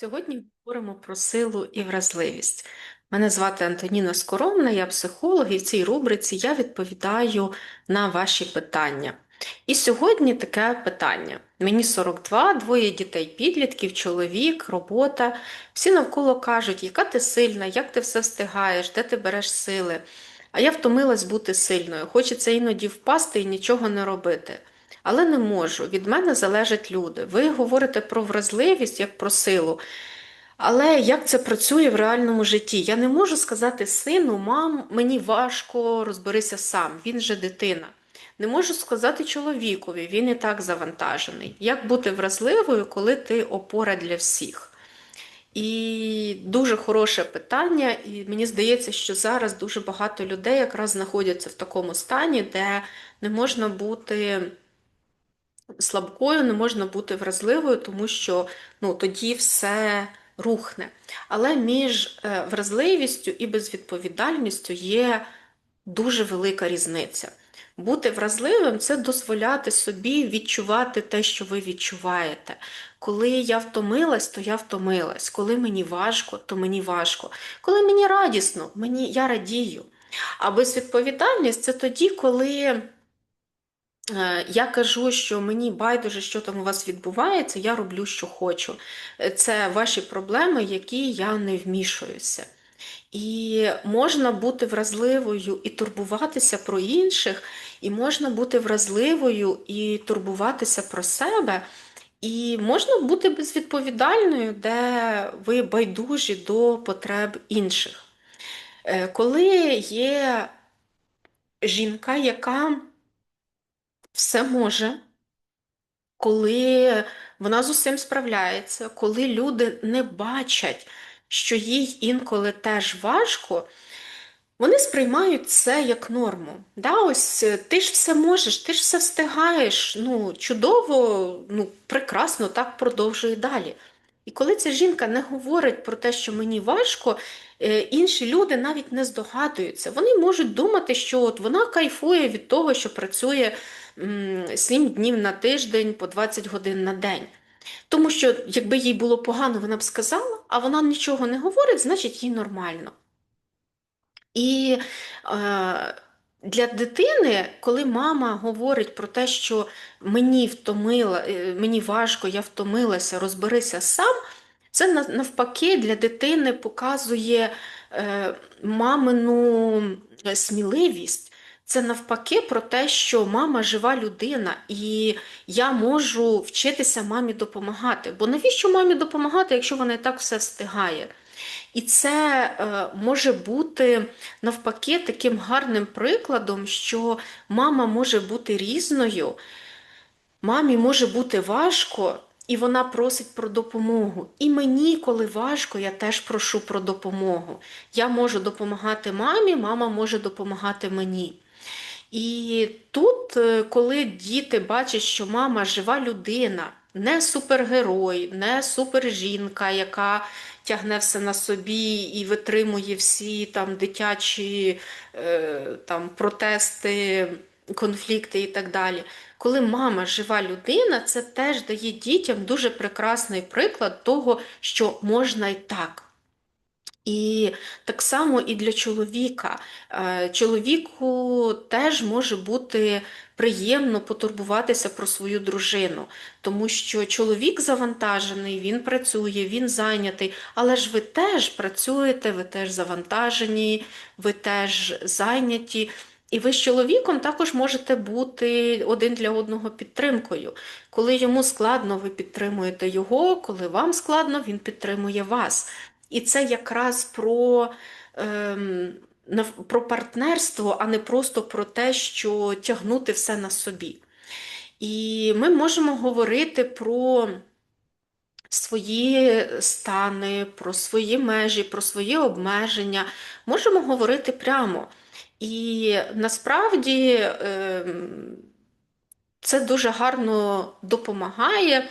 Сьогодні говоримо про силу і вразливість. Мене звати Антоніна Скоромна, я психолог, і в цій рубриці я відповідаю на ваші питання. І сьогодні таке питання. Мені 42, двоє дітей-підлітків, чоловік, робота. Всі навколо кажуть, яка ти сильна, як ти все встигаєш, де ти береш сили. А я втомилась бути сильною. Хочеться іноді впасти і нічого не робити. Але не можу. Від мене залежать люди. Ви говорите про вразливість як про силу. Але як це працює в реальному житті? Я не можу сказати сину, мам, мені важко, розберися сам, він же дитина. Не можу сказати чоловікові, він і так завантажений. Як бути вразливою, коли ти опора для всіх? І дуже хороше питання, і мені здається, що зараз дуже багато людей якраз знаходяться в такому стані, де не можна бути слабкою, не можна бути вразливою, тому що ну, тоді все рухне. Але між е, вразливістю і безвідповідальністю є дуже велика різниця. Бути вразливим це дозволяти собі відчувати те, що ви відчуваєте. Коли я втомилась, то я втомилась. Коли мені важко, то мені важко. Коли мені радісно, мені я радію. А безвідповідальність це тоді, коли. Е, я кажу, що мені байдуже, що там у вас відбувається, я роблю, що хочу. Це ваші проблеми, які я не вмішуюся. І можна бути вразливою і турбуватися про інших, і можна бути вразливою і турбуватися про себе. І можна бути безвідповідальною, де ви байдужі до потреб інших. Е, коли є жінка, яка все може, коли вона з усім справляється, коли люди не бачать, що їй інколи теж важко, вони сприймають це як норму. Да, ось Ти ж все можеш, ти ж все встигаєш, ну, чудово, ну, прекрасно, так продовжує далі. І коли ця жінка не говорить про те, що мені важко, е, інші люди навіть не здогадуються. Вони можуть думати, що от вона кайфує від того, що працює 7 днів на тиждень по 20 годин на день. Тому що, якби їй було погано, вона б сказала, а вона нічого не говорить, значить їй нормально. І е, для дитини, коли мама говорить про те, що мені втомила, е, мені важко, я втомилася, розберися сам, це навпаки для дитини показує е, мамину сміливість. Це навпаки про те, що мама жива людина, і я можу вчитися мамі допомагати. Бо навіщо мамі допомагати, якщо вона і так все встигає? І це е, може бути навпаки таким гарним прикладом, що мама може бути різною, мамі може бути важко, і вона просить про допомогу. І мені, коли важко, я теж прошу про допомогу. Я можу допомагати мамі, мама може допомагати мені. І тут, е, коли діти бачать, що мама жива людина, не супергерой, не супержінка, яка тягне все на собі і витримує всі там дитячі е, там, протести, конфлікти і так далі. Коли мама жива людина, це теж дає дітям дуже прекрасний приклад того, що можна і так. І так само і для чоловіка. Е, чоловіку теж може бути приємно потурбуватися про свою дружину, тому що чоловік завантажений, він працює, він зайнятий, але ж ви теж працюєте, ви теж завантажені, ви теж зайняті. І ви з чоловіком також можете бути один для одного підтримкою. Коли йому складно, ви підтримуєте його, коли вам складно, він підтримує вас. І це якраз про ем, про партнерство, а не просто про те, що тягнути все на собі. І ми можемо говорити про свої стани, про свої межі, про свої обмеження. Можемо говорити прямо. І насправді ем, це дуже гарно допомагає.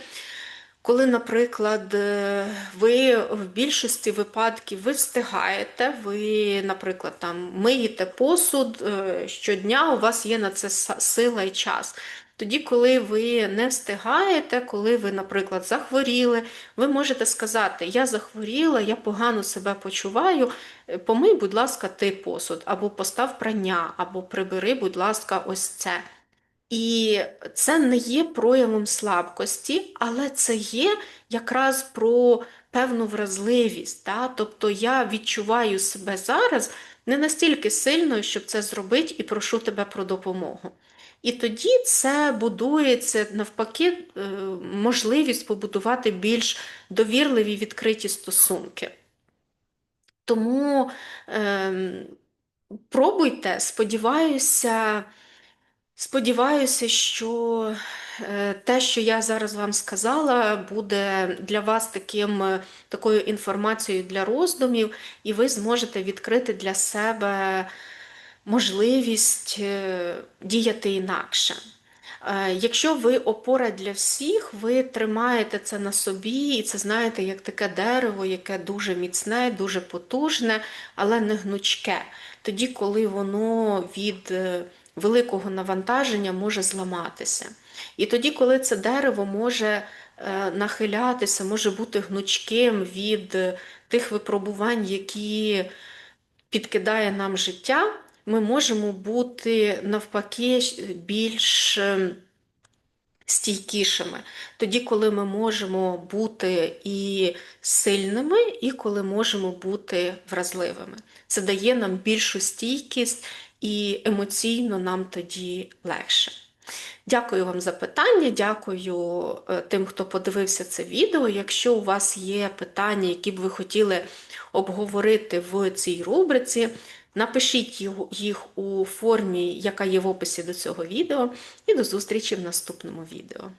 Коли, наприклад, е, ви в більшості випадків ви встигаєте, ви, наприклад, там миєте посуд е, щодня, у вас є на це сила і час. Тоді, коли ви не встигаєте, коли ви, наприклад, захворіли, ви можете сказати: Я захворіла, я погано себе почуваю, е, помий, будь ласка, ти посуд, або постав прання, або прибери, будь ласка, ось це. І це не є проявом слабкості, але це є якраз про певну вразливість. Да? Тобто я відчуваю себе зараз не настільки сильною, щоб це зробити, і прошу тебе про допомогу. І тоді це будується навпаки е, можливість побудувати більш довірливі відкриті стосунки. Тому е, пробуйте, сподіваюся. Сподіваюся, що е, те, що я зараз вам сказала, буде для вас таким, е, такою інформацією для роздумів, і ви зможете відкрити для себе можливість е, діяти інакше. Якщо ви опора для всіх, ви тримаєте це на собі, і це знаєте, як таке дерево, яке дуже міцне, дуже потужне, але не гнучке. Тоді, коли воно від великого навантаження може зламатися. І тоді, коли це дерево може е, нахилятися, може бути гнучким від тих випробувань, які підкидає нам життя, ми можемо бути навпаки більш ем, стійкішими. Тоді, коли ми можемо бути і сильними, і коли можемо бути вразливими. Це дає нам більшу стійкість і емоційно нам тоді легше. Дякую вам за питання, дякую е, тим, хто подивився це відео. Якщо у вас є питання, які б ви хотіли обговорити в цій рубриці, напишіть їх у формі, яка є в описі до цього відео, і до зустрічі в наступному відео.